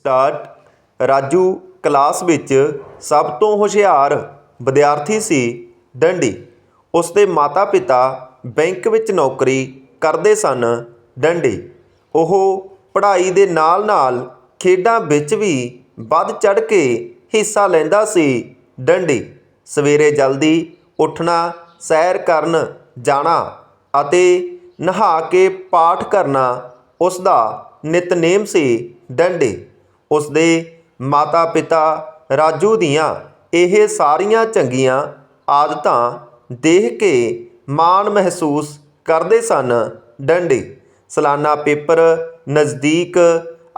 Start, Raju class ਵਿੱਚ ਸਭ ਤੋਂ ਹੁਸ਼ਿਆਰ ਵਿਦਿਆਰਥੀ ਸੀ ਡੰਡੀ। ਉਸਦੇ ਮਾਤਾ-ਪਿਤਾ ਬੈਂਕ ਵਿੱਚ ਨੌਕਰੀ ਕਰਦੇ ਸਨ ਡੰਡੀ। ਉਹ ਪੜ੍ਹਾਈ ਦੇ ਨਾਲ-ਨਾਲ ਖੇਡਾਂ ਵਿੱਚ ਵੀ ਵੱਧ ਚੜ੍ਹ ਕੇ ਹਿੱਸਾ ਲੈਂਦਾ ਸੀ ਡੰਡੀ। ਸਵੇਰੇ ਜਲਦੀ ਉੱਠਣਾ, ਸੈਰ ਕਰਨ ਜਾਣਾ ਅਤੇ ਨਹਾ ਕੇ ਪਾਠ ਕਰਨਾ ਉਸ ਦਾ ਨਿਤਨੇਮ ਸੀ ਡੰਡੀ। ਉਸਦੇ ਮਾਤਾ ਪਿਤਾ ਰਾਜੂ ਦੀਆਂ ਇਹ ਸਾਰੀਆਂ ਚੰਗੀਆਂ ਆਦਤਾਂ ਦੇਖ ਕੇ ਮਾਣ ਮਹਿਸੂਸ ਕਰਦੇ ਸਨ। ਡੰਡੇ। ਸਾਲਾਨਾ ਪੇਪਰ ਨਜ਼ਦੀਕ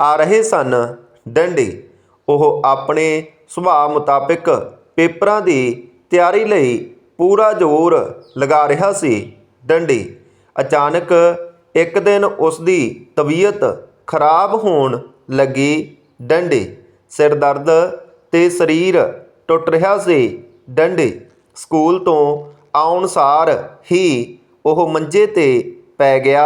ਆ ਰਹੇ ਸਨ। ਡੰਡੇ। ਉਹ ਆਪਣੇ ਸੁਭਾਅ ਮੁਤਾਬਿਕ ਪੇਪਰਾਂ ਦੀ ਤਿਆਰੀ ਲਈ ਪੂਰਾ ਜ਼ੋਰ ਲਗਾ ਰਿਹਾ ਸੀ। ਡੰਡੀ। ਅਚਾਨਕ ਇੱਕ ਦਿਨ ਉਸ ਦੀ ਤਬੀਅਤ ਖਰਾਬ ਹੋਣ ਲੱਗੀ। ਡੰਡੇ, ਸਿਰ ਦਰਦ ਤੇ ਸਰੀਰ ਟੁੱਟ ਰਿਹਾ ਸੀ। ਡੰਡੇ ਸਕੂਲ ਤੋਂ ਆਉਣ ਸਾਰ ਹੀ ਉਹ ਮੰਜੇ ਤੇ ਪੈ ਗਿਆ।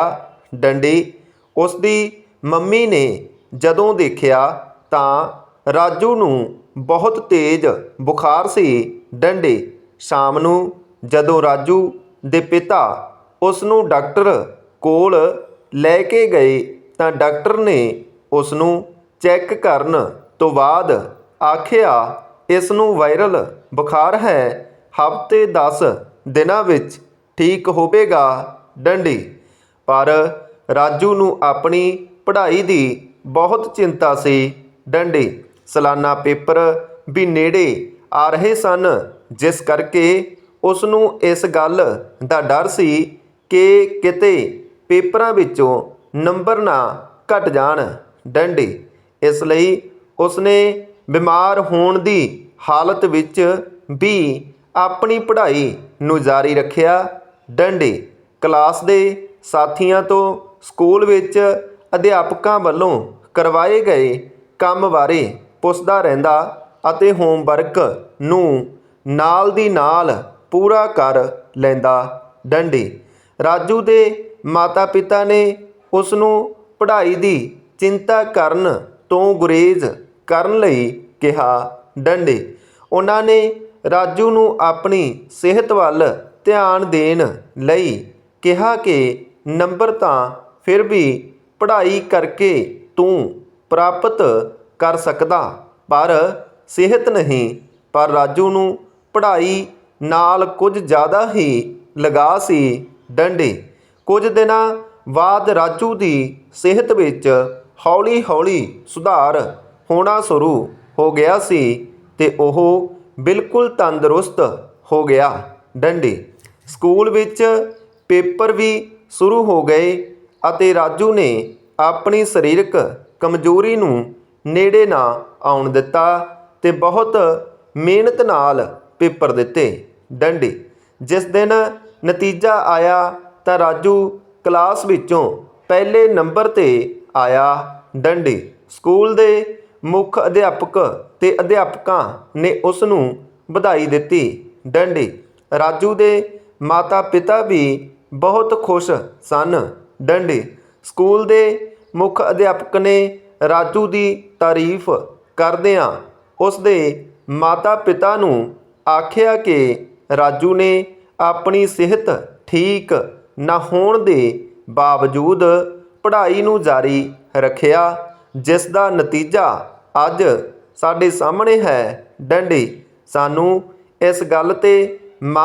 ਡੰਡੇ ਉਸ ਦੀ ਮੰਮੀ ਨੇ ਜਦੋਂ ਦੇਖਿਆ ਤਾਂ ਰਾਜੂ ਨੂੰ ਬਹੁਤ ਤੇਜ਼ ਬੁਖਾਰ ਸੀ। ਡੰਡੇ ਸ਼ਾਮ ਨੂੰ ਜਦੋਂ ਰਾਜੂ ਦੇ ਪਿਤਾ ਉਸ ਨੂੰ ਡਾਕਟਰ ਕੋਲ ਲੈ ਕੇ ਗਏ ਤਾਂ ਡਾਕਟਰ ਨੇ ਉਸ ਨੂੰ ਚੈੱਕ ਕਰਨ ਤੋਂ ਬਾਅਦ ਆਖਿਆ ਇਸ ਨੂੰ ਵਾਇਰਲ ਬੁਖਾਰ ਹੈ, ਹਫ਼ਤੇ 10 ਦਿਨਾਂ ਵਿੱਚ ਠੀਕ ਹੋਵੇਗਾ। ਡੰਡੀ। ਪਰ ਰਾਜੂ ਨੂੰ ਆਪਣੀ ਪੜ੍ਹਾਈ ਦੀ ਬਹੁਤ ਚਿੰਤਾ ਸੀ। ਡੰਡੀ, ਸਾਲਾਨਾ ਪੇਪਰ ਵੀ ਨੇੜੇ ਆ ਰਹੇ ਸਨ, ਜਿਸ ਕਰਕੇ ਉਸ ਨੂੰ ਇਸ ਗੱਲ ਦਾ ਡਰ ਸੀ ਕਿ ਕਿਤੇ ਪੇਪਰਾਂ ਵਿੱਚੋਂ ਨੰਬਰ ਨਾ ਘਟ ਜਾਣ। ਡੰਡੀ ਇਸ ਲਈ ਉਸਨੇ ਬਿਮਾਰ ਹੋਣ ਦੀ ਹਾਲਤ ਵਿੱਚ ਵੀ ਆਪਣੀ ਪੜ੍ਹਾਈ ਨੂੰ ਜਾਰੀ ਰੱਖਿਆ। ਡੰਡੇ ਕਲਾਸ ਦੇ ਸਾਥੀਆਂ ਤੋਂ ਸਕੂਲ ਵਿੱਚ ਅਧਿਆਪਕਾਂ ਵੱਲੋਂ ਕਰਵਾਏ ਗਏ ਕੰਮ ਬਾਰੇ ਪੁੱਛਦਾ ਰਹਿੰਦਾ ਅਤੇ ਹੋਮਵਰਕ ਨੂੰ ਨਾਲ ਦੀ ਨਾਲ ਪੂਰਾ ਕਰ ਲੈਂਦਾ। ਡੰਡੀ ਰਾਜੂ ਦੇ ਮਾਤਾ-ਪਿਤਾ ਨੇ ਉਸ ਨੂੰ ਪੜ੍ਹਾਈ ਦੀ ਚਿੰਤਾ ਕਰਨ ਤੋਂ ਗੁਰੇਜ਼ ਕਰਨ ਲਈ ਕਿਹਾ, ਡੰਡੇ, ਉਹਨਾਂ ਨੇ ਰਾਜੂ ਨੂੰ ਆਪਣੀ ਸਿਹਤ ਵੱਲ ਧਿਆਨ ਦੇਣ ਲਈ ਕਿਹਾ ਕਿ ਨੰਬਰ ਤਾਂ ਫਿਰ ਵੀ ਪੜ੍ਹਾਈ ਕਰਕੇ ਤੂੰ ਪ੍ਰਾਪਤ ਕਰ ਸਕਦਾ, ਪਰ ਸਿਹਤ ਨਹੀਂ, ਪਰ ਰਾਜੂ ਨੂੰ ਪੜ੍ਹਾਈ ਨਾਲ ਕੁਝ ਜ਼ਿਆਦਾ ਹੀ ਲਗਾ ਸੀ। ਡੰਡੇ, ਕੁਝ ਦਿਨਾਂ ਬਾਅਦ ਰਾਜੂ ਦੀ ਸਿਹਤ ਵਿੱਚ ਹੌਲੀ-ਹੌਲੀ ਸੁਧਾਰ ਹੋਣਾ ਸ਼ੁਰੂ ਹੋ ਗਿਆ ਸੀ ਤੇ ਉਹ ਬਿਲਕੁਲ ਤੰਦਰੁਸਤ ਹੋ ਗਿਆ ਡੰਡੀ। ਸਕੂਲ ਵਿੱਚ ਪੇਪਰ ਵੀ ਸ਼ੁਰੂ ਹੋ ਗਏ ਅਤੇ ਰਾਜੂ ਨੇ ਆਪਣੀ ਸਰੀਰਕ ਕਮਜ਼ੋਰੀ ਨੂੰ ਨੇੜੇ ਨਾ ਆਉਣ ਦਿੱਤਾ ਤੇ ਬਹੁਤ ਮਿਹਨਤ ਨਾਲ ਪੇਪਰ ਦਿੱਤੇ ਡੰਡੀ। ਜਿਸ ਦਿਨ ਨਤੀਜਾ ਆਇਆ ਤਾਂ ਰਾਜੂ ਕਲਾਸ ਵਿੱਚੋਂ ਪਹਿਲੇ ਨੰਬਰ ਤੇ ਆਇਆ ਡੰਡੀ। ਸਕੂਲ ਦੇ ਮੁੱਖ ਅਧਿਆਪਕ ਤੇ ਅਧਿਆਪਕਾਂ ਨੇ ਉਸ ਨੂੰ ਵਧਾਈ ਦਿੱਤੀ। ਡੰਡੀ, ਰਾਜੂ ਦੇ ਮਾਤਾ-ਪਿਤਾ ਵੀ ਬਹੁਤ ਖੁਸ਼ ਸਨ। ਡੰਡੀ, ਸਕੂਲ ਦੇ ਮੁੱਖ ਅਧਿਆਪਕ ਨੇ ਰਾਜੂ ਦੀ ਤਾਰੀਫ ਕਰਦਿਆਂ ਉਸ ਦੇ ਮਾਤਾ-ਪਿਤਾ ਨੂੰ ਆਖਿਆ ਕਿ ਰਾਜੂ ਨੇ ਆਪਣੀ ਸਿਹਤ ਠੀਕ ਨਾ ਹੋਣ ਦੇ ਬਾਵਜੂਦ ਪੜ੍ਹਾਈ ਨੂੰ ਜਾਰੀ ਰੱਖਿਆ, ਜਿਸ ਦਾ ਨਤੀਜਾ ਅੱਜ ਸਾਡੇ ਸਾਹਮਣੇ ਹੈ। ਡੰਡੀ, ਸਾਨੂੰ ਇਸ ਗੱਲ ਤੇ ਮਾ